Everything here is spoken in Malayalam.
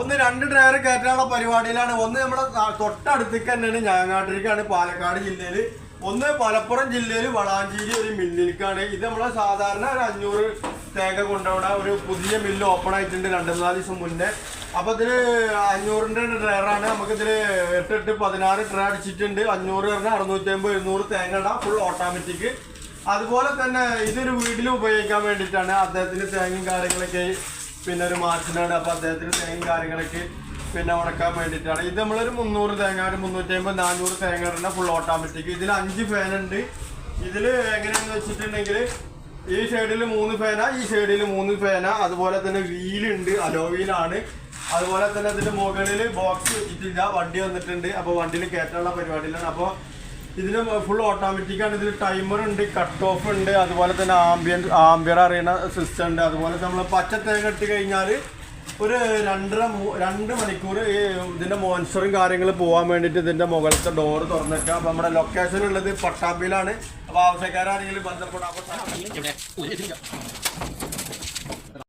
ഒന്ന് രണ്ട് ഡ്രൈവർ കയറ്റാനുള്ള പരിപാടിയിലാണ്. ഒന്ന് നമ്മുടെ തൊട്ടടുത്തേക്ക് തന്നെയാണ് ഞാങ്ങാട്ടിലേക്കാണ് പാലക്കാട് ജില്ലയിൽ ഒന്ന് മലപ്പുറം ജില്ലയിൽ വളാഞ്ചേരി ഒരു മില്ലിലേക്കാണ് ഇത് നമ്മളെ സാധാരണ ഒരു അഞ്ഞൂറ് തേങ്ങ കൊണ്ടവിടെ ഒരു പുതിയ മില്ല് ഓപ്പൺ ആയിട്ടുണ്ട് രണ്ട് നാല് ദിവസം മുന്നേ. അപ്പൊ ഇതിൽ അഞ്ഞൂറിന്റെ ഡ്രയറാണ് ഇതിൽ എട്ട് എട്ട് പതിനാറ് ട്രേ അടിച്ചിട്ടുണ്ട്. അഞ്ഞൂറ് പറഞ്ഞാൽ അറുന്നൂറ്റി അമ്പത് എഴുന്നൂറ് തേങ്ങ ഇടാം ഫുൾ ഓട്ടോമാറ്റിക് അതുപോലെ തന്നെ ഇതൊരു വീട്ടിൽ ഉപയോഗിക്കാൻ വേണ്ടിയിട്ടാണ് അദ്ദേഹത്തിന് തേങ്ങയും കാര്യങ്ങളൊക്കെ പിന്നെ ഒരു മാർച്ചിനാണ് അപ്പൊ അദ്ദേഹത്തിന് തേങ്ങയും കാര്യങ്ങളൊക്കെ പിന്നെ ഉണക്കാൻ വേണ്ടിയിട്ടാണ്. ഇത് നമ്മളൊരു മുന്നൂറ് തേങ്ങ ഒരു മുന്നൂറ്റി അമ്പത് നാനൂറ് തേങ്ങ ഇടുന്ന ഫുൾ ഓട്ടോമാറ്റിക് ഇതിൽ അഞ്ച് ഫാൻ ഉണ്ട്. ഇതിൽ എങ്ങനെയാണെന്ന് വെച്ചിട്ടുണ്ടെങ്കിൽ ഈ സൈഡിൽ മൂന്ന് ഫാന ഈ സൈഡിൽ മൂന്ന് ഫാന അതുപോലെ തന്നെ വീലുണ്ട് അലോ വീലാണ് അതുപോലെ തന്നെ അതിന്റെ മുകളിൽ ബോക്സ് വെച്ചിട്ടില്ല വണ്ടി വന്നിട്ടുണ്ട്. അപ്പോൾ വണ്ടിയിൽ കയറ്റാനുള്ള പരിപാടിയിലാണ്. അപ്പോൾ ഇതിന് ഫുൾ ഓട്ടോമാറ്റിക് ആണ്. ഇതിൽ ടൈമർ ഉണ്ട് കട്ട് ഓഫ് ഉണ്ട് അതുപോലെ തന്നെ ആംബിയൻ ആംബിയർ അറിയുന്ന സിസ്റ്റം ഉണ്ട്. അതുപോലെ നമ്മൾ പച്ച തേങ്ങ ഇട്ട് കഴിഞ്ഞാൽ ഒരു രണ്ടര രണ്ട് മണിക്കൂർ ഈ ഇതിന്റെ മോൺസ്റ്ററും കാര്യങ്ങൾ പോകാൻ വേണ്ടിയിട്ട് ഇതിന്റെ മുകളിലത്തെ ഡോർ തുറന്നിട്ട് അപ്പോൾ നമ്മുടെ ലൊക്കേഷൻ ഉള്ളത് പട്ടാമ്പിയിലാണ്. അപ്പോൾ ആവശ്യക്കാരാണെങ്കിലും ബന്ധപ്പെടാം.